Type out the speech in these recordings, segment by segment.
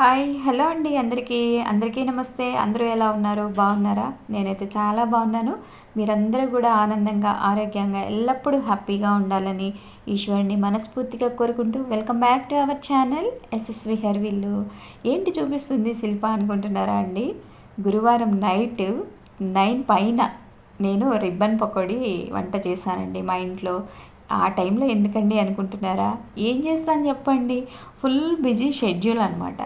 Hi hello అండి అందరికీ. అందరికీ నమస్తే. అందరూ ఎలా ఉన్నారు? బాగున్నారా? నేనైతే చాలా బాగున్నాను. మీరందరూ కూడా ఆనందంగా ఆరోగ్యంగా ఎల్లప్పుడూ హ్యాపీగా ఉండాలని ఈశ్వరుని మనస్ఫూర్తిగా కోరుకుంటూ welcome back to our channel SSV హెర్విల్లు ఏంటి చూపిస్తుంది శిల్ప అనుకుంటున్నారా అండి? గురువారం నైట్ నైన్ పైన నేను రిబ్బన్ పకోడీ వంట చేశానండి మా ఇంట్లో. ఆ టైంలో ఎందుకండి అనుకుంటున్నారా? ఏం చేస్తాను చెప్పండి. ఫుల్ బిజీ షెడ్యూల్ అనమాట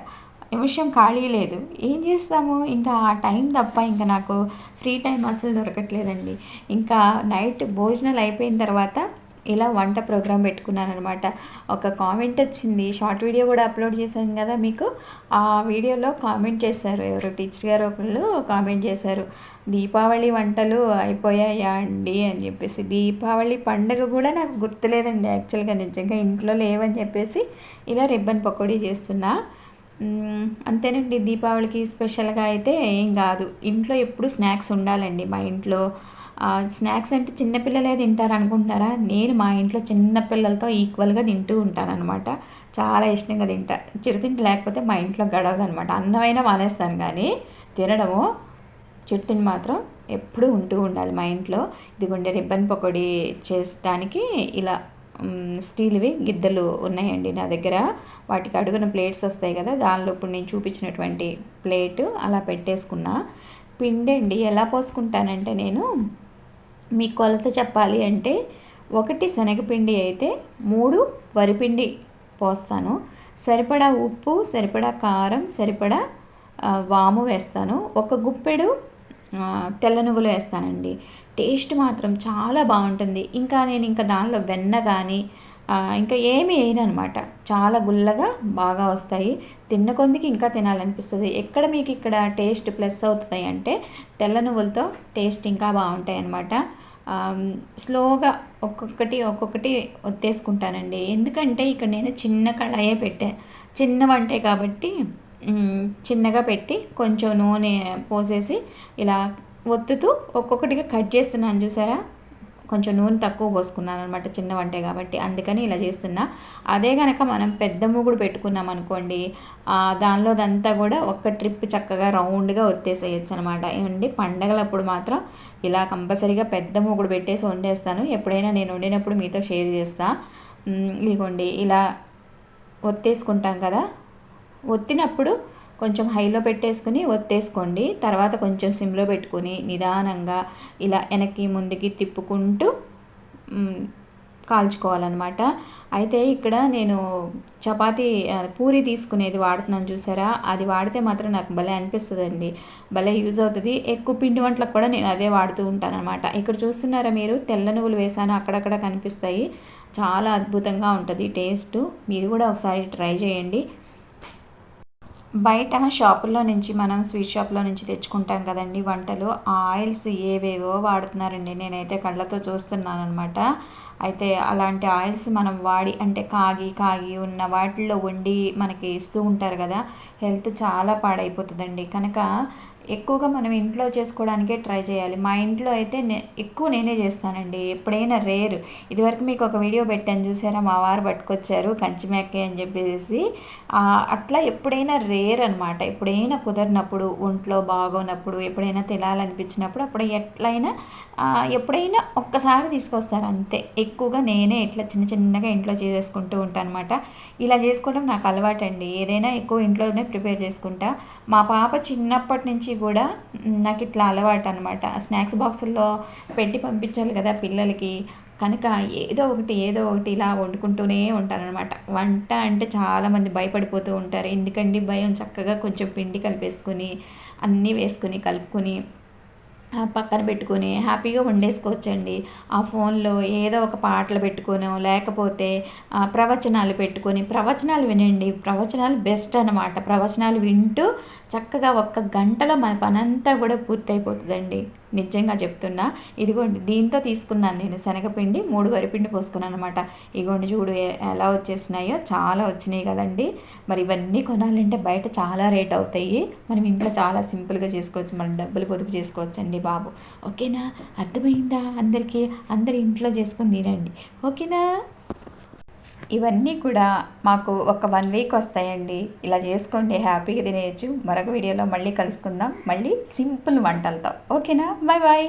నిమిషం ఖాళీ లేదు. ఏం చేస్తాము? ఇంకా ఆ టైం తప్ప ఇంకా నాకు ఫ్రీ టైం అసలు దొరకట్లేదండి. ఇంకా నైట్ భోజనాలు అయిపోయిన తర్వాత ఇలా వంట ప్రోగ్రామ్ పెట్టుకున్నాను అనమాట ఒక కామెంట్ వచ్చింది. షార్ట్ వీడియో కూడా అప్లోడ్ చేశాను కదా మీకు? ఆ వీడియోలో కామెంట్ చేశారు ఎవరు? టీచర్ గారు ఒకళ్ళు కామెంట్ చేశారు. దీపావళి వంటలు అయిపోయాయా అండి? అని చెప్పేసి. దీపావళి పండుగ కూడా నాకు గుర్తులేదండి యాక్చువల్గా. నిజంగా ఇంట్లో లేవని చెప్పేసి ఇలా రిబ్బన్ పకోడీ చేస్తున్నా. అంతేనండి దీపావళికి స్పెషల్గా అయితే ఏం కాదు. ఇంట్లో ఎప్పుడు స్నాక్స్ ఉండాలండి మా ఇంట్లో. స్నాక్స్ అంటే చిన్నపిల్లలే తింటారు అనుకుంటున్నారా నేను మా ఇంట్లో చిన్నపిల్లలతో ఈక్వల్గా తింటూ ఉంటానన్నమాట. చాలా ఇష్టంగా తింటా. చిరుతిండి లేకపోతే మా ఇంట్లో గడవదనమాట అన్నమైనా మానేస్తాను కానీ తినడము చిరుతిండి మాత్రం ఎప్పుడూ ఉంటూ ఉండాలి మా ఇంట్లో. ఇదిగోండి రిబ్బన్ పకోడీ చేసడానికి ఇలా స్టీల్వి గిద్దలు ఉన్నాయండి నా దగ్గర. వాటికి అడుగున ప్లేట్స్ వస్తాయి కదా దానిలో ఇప్పుడు నేను చూపించినటువంటి ప్లేట్ అలా పెట్టేసుకున్నా. పిండి అండి ఎలా పోసుకుంటానంటే నేను మీ కొలత చెప్పాలి అంటే ఒకటి శనగపిండి అయితే మూడు వరిపిండి పోస్తాను. సరిపడా ఉప్పు సరిపడా కారం సరిపడా వాము వేస్తాను. ఒక గుప్పెడు తెల్ల నువ్వులు వేస్తానండి. టేస్ట్ మాత్రం చాలా బాగుంటుంది. ఇంకా నేను ఇంకా దానిలో వెన్న కానీ ఇంకా ఏమి వేయను అనమాట చాలా గుల్లగా బాగా వస్తాయి. తిన్న కొందికి ఇంకా తినాలనిపిస్తుంది. ఎక్కడ మీకు ఇక్కడ టేస్ట్ ప్లస్ అవుతుంది అంటే తెల్ల నువ్వులతో టేస్ట్ ఇంకా బాగుంటాయి అనమాట స్లోగా ఒక్కొక్కటి ఒక్కొక్కటి ఒత్తేసుకుంటానండి. ఎందుకంటే ఇక్కడ నేను చిన్న కళాయే పెట్టా. చిన్న వంటే కాబట్టి చిన్నగా పెట్టి కొంచెం నూనె పోసేసి ఇలా ఒత్తుతూ ఒక్కొక్కటిగా కట్ చేస్తున్నాను చూసారా? కొంచెం నూనె తక్కువ పోసుకున్నాను అనమాట చిన్న వంటే కాబట్టి. అందుకని ఇలా చేస్తున్నా. అదే కనుక మనం పెద్ద మూగుడు పెట్టుకున్నాం అనుకోండి దానిలోదంతా కూడా ఒక్క ట్రిప్ చక్కగా రౌండ్గా వచ్చేసేయచ్చు అనమాట ఏమండి? పండగలప్పుడు మాత్రం ఇలా కంపల్సరీగా పెద్ద మూగుడు పెట్టేసి వండేస్తాను. ఎప్పుడైనా నేను వండినప్పుడు మీతో షేర్ చేస్తా. ఇదిగోండి ఇలా ఒత్తేసుకుంటాం కదా? ఒత్తినప్పుడు కొంచెం హైలో పెట్టేసుకుని ఒత్తేసుకోండి. తర్వాత కొంచెం సిమ్లో పెట్టుకుని నిదానంగా ఇలా వెనక్కి ముందుకి తిప్పుకుంటూ కాల్చుకోవాలన్నమాట. అయితే ఇక్కడ నేను చపాతీ పూరి తీసుకునేది వాడుతున్నాను చూసారా? అది వాడితే మాత్రం నాకు భలే అనిపిస్తుందండి. భలే యూజ్ అవుతుంది. ఎక్కువ పిండి వంటలకు కూడా నేను అదే వాడుతూ ఉంటాను అనమాట ఇక్కడ చూస్తున్నారా మీరు? తెల్ల నువ్వులు వేసాను. అక్కడక్కడ కనిపిస్తాయి. చాలా అద్భుతంగా ఉంటుంది టేస్ట్. మీరు కూడా ఒకసారి ట్రై చేయండి. బయట షాపుల్లో నుంచి మనం స్వీట్ షాప్లో నుంచి తెచ్చుకుంటాం కదండి వంటలు. ఆయిల్స్ ఏవేవో వాడుతున్నారండి. నేనైతే కళ్ళతో చూస్తున్నాను అనమాట అయితే అలాంటి ఆయిల్స్ మనం వాడి అంటే కాగి కాగి ఉన్న వాటిల్లో వండి మనకి ఇస్తూ ఉంటారు కదా హెల్త్ చాలా పాడైపోతుందండి. కనుక ఎక్కువగా మనం ఇంట్లో చేసుకోవడానికే ట్రై చేయాలి. మా ఇంట్లో అయితే నే ఎక్కువ నేనే చేస్తానండి. ఎప్పుడైనా రేర్. ఇదివరకు మీకు ఒక వీడియో పెట్టాను చూసారా? మా వారు పట్టుకొచ్చారు కంచిమేకే అని చెప్పేసి. అట్లా ఎప్పుడైనా రేర్ అనమాట ఎప్పుడైనా కుదరినప్పుడు ఒంట్లో బాగోనప్పుడు ఎప్పుడైనా తినాలనిపించినప్పుడు అప్పుడు ఎట్లయినా ఎప్పుడైనా ఒక్కసారి తీసుకొస్తారు అంతే. ఎక్కువగా నేనే ఇట్లా చిన్న చిన్నగా ఇంట్లో చేసేసుకుంటూ ఉంటాను అనమాట ఇలా చేసుకోవడం నాకు అలవాటండి. ఏదైనా ఎక్కువ ఇంట్లోనే ప్రిపేర్ చేసుకుంటా. మా పాప చిన్నప్పటి నుంచి కూడా నాకు ఇట్లా అలవాటు అనమాట స్నాక్స్ బాక్సుల్లో పెట్టి పంపించాలి కదా పిల్లలకి. కనుక ఏదో ఒకటి ఏదో ఒకటి ఇలా వండుకుంటూనే ఉంటారనమాట వంట అంటే చాలామంది భయపడిపోతూ ఉంటారు. ఎందుకండి? భయం చక్కగా కొంచెం పిండి కలిపేసుకొని అన్నీ వేసుకొని కలుపుకొని పక్కన పెట్టుకొని హ్యాపీగా వండేసుకోవచ్చండి. ఆ ఫోన్లో ఏదో ఒక పాటలు పెట్టుకోనో లేకపోతే ప్రవచనాలు పెట్టుకొని ప్రవచనాలు వినండి. ప్రవచనాలు బెస్ట్ అనమాట ప్రవచనాలు వింటూ చక్కగా ఒక్క గంటలో మన పనంతా కూడా పూర్తయిపోతుందండి. నిజంగా చెప్తున్నా. ఇదిగోండి దీంతో తీసుకున్నాను నేను శనగపిండి మూడు వరిపిండి పోసుకున్నాను అనమాట ఇగోండి చూడు ఎలా వచ్చేసినాయో చాలా వచ్చినాయి కదండి. మరి ఇవన్నీ కొనాలంటే బయట చాలా రేట్ అవుతాయి. మనం ఇంట్లో చాలా సింపుల్గా చేసుకోవచ్చు. మనం డబ్బులు పొదుపు చేసుకోవచ్చు అండి బాబు. ఓకేనా? అర్థమైందా? అందరికీ అందరి ఇంట్లో చేసుకొని తినండి. ఓకేనా? ఇవన్నీ కూడా మాకు ఒక వన్ వీక్ వస్తాయండి. ఇలా చేసుకోండి హ్యాపీగా తినేయచ్చు. మరొక వీడియోలో మళ్ళీ కలుసుకుందాం. మళ్ళీ సింపుల్ వంటలతో. ఓకేనా? Bye bye